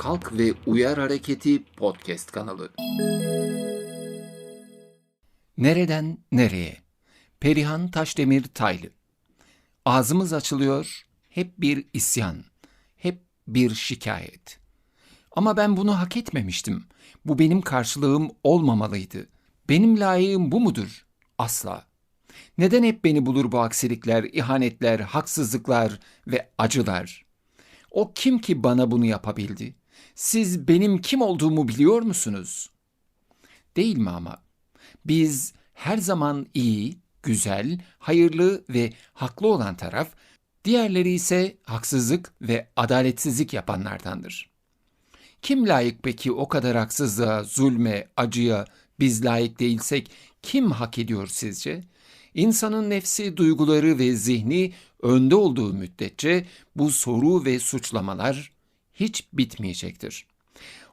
Kalk ve Uyar Hareketi podcast kanalı. Nereden nereye? Perihan Taşdemir Taylı. Ağzımız açılıyor, hep bir isyan, hep bir şikayet. Ama ben bunu hak etmemiştim. Bu benim karşılığım olmamalıydı. Benim layığım bu mudur? Asla. Neden hep beni bulur bu aksilikler, ihanetler, haksızlıklar ve acılar? O kim ki bana bunu yapabildi? Siz benim kim olduğumu biliyor musunuz? Değil mi ama? Biz her zaman iyi, güzel, hayırlı ve haklı olan taraf, diğerleri ise haksızlık ve adaletsizlik yapanlardandır. Kim layık peki o kadar haksızlığa, zulme, acıya biz layık değilsek kim hak ediyor sizce? İnsanın nefsi, duyguları ve zihni önde olduğu müddetçe bu soru ve suçlamalar hiç bitmeyecektir.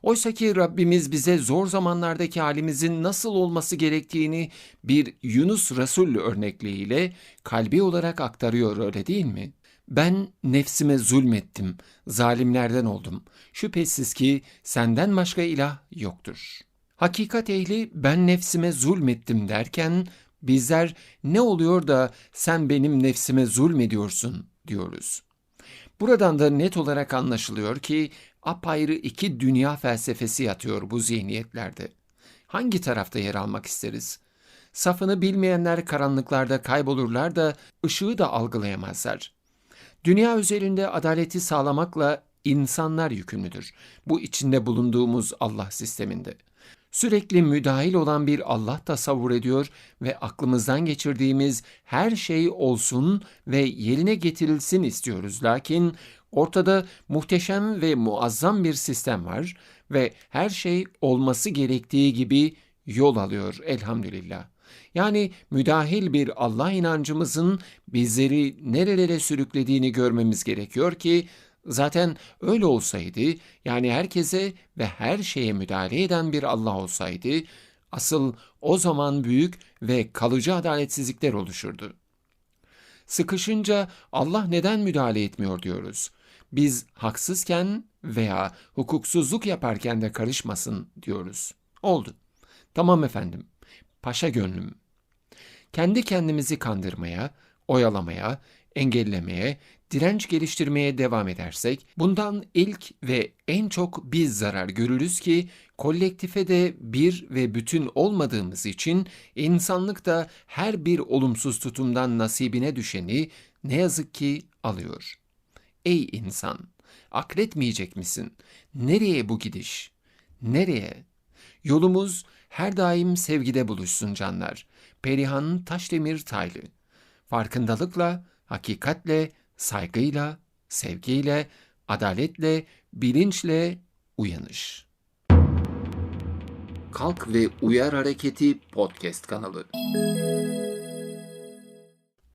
Oysa ki Rabbimiz bize zor zamanlardaki halimizin nasıl olması gerektiğini bir Yunus Resul örnekliğiyle kalbi olarak aktarıyor öyle değil mi? Ben nefsime zulmettim, zalimlerden oldum. Şüphesiz ki senden başka ilah yoktur. Hakikat ehli ben nefsime zulmettim derken bizler ne oluyor da sen benim nefsime zulmediyorsun diyoruz. Buradan da net olarak anlaşılıyor ki apayrı iki dünya felsefesi yatıyor bu zihniyetlerde. Hangi tarafta yer almak isteriz? Safını bilmeyenler karanlıklarda kaybolurlar da ışığı da algılayamazlar. Dünya üzerinde adaleti sağlamakla insanlar yükümlüdür. Bu içinde bulunduğumuz Allah sisteminde. Sürekli müdahil olan bir Allah tasavvur ediyor ve aklımızdan geçirdiğimiz her şey olsun ve yerine getirilsin istiyoruz. Lakin ortada muhteşem ve muazzam bir sistem var ve her şey olması gerektiği gibi yol alıyor elhamdülillah. Yani müdahil bir Allah inancımızın bizleri nerelere sürüklediğini görmemiz gerekiyor ki Zaten öyle olsaydı, yani herkese ve her şeye müdahale eden bir Allah olsaydı, asıl o zaman büyük ve kalıcı adaletsizlikler oluşurdu. Sıkışınca Allah neden müdahale etmiyor diyoruz. Biz haksızken veya hukuksuzluk yaparken de karışmasın diyoruz. Oldu. Tamam efendim. Paşa gönlüm. Kendi kendimizi kandırmaya, oyalamaya, engellemeye, direnç geliştirmeye devam edersek, bundan ilk ve en çok biz zarar görürüz ki kolektife de bir ve bütün olmadığımız için insanlık da her bir olumsuz tutumdan nasibine düşeni ne yazık ki alıyor. Ey insan, akletmeyecek misin? Nereye bu gidiş? Nereye? Yolumuz her daim sevgide buluşsun canlar. Perihan Taşdemir Taylı. Farkındalıkla, hakikatle, saygıyla, sevgiyle, adaletle, bilinçle uyanış. Kalk ve Uyar Hareketi podcast kanalı.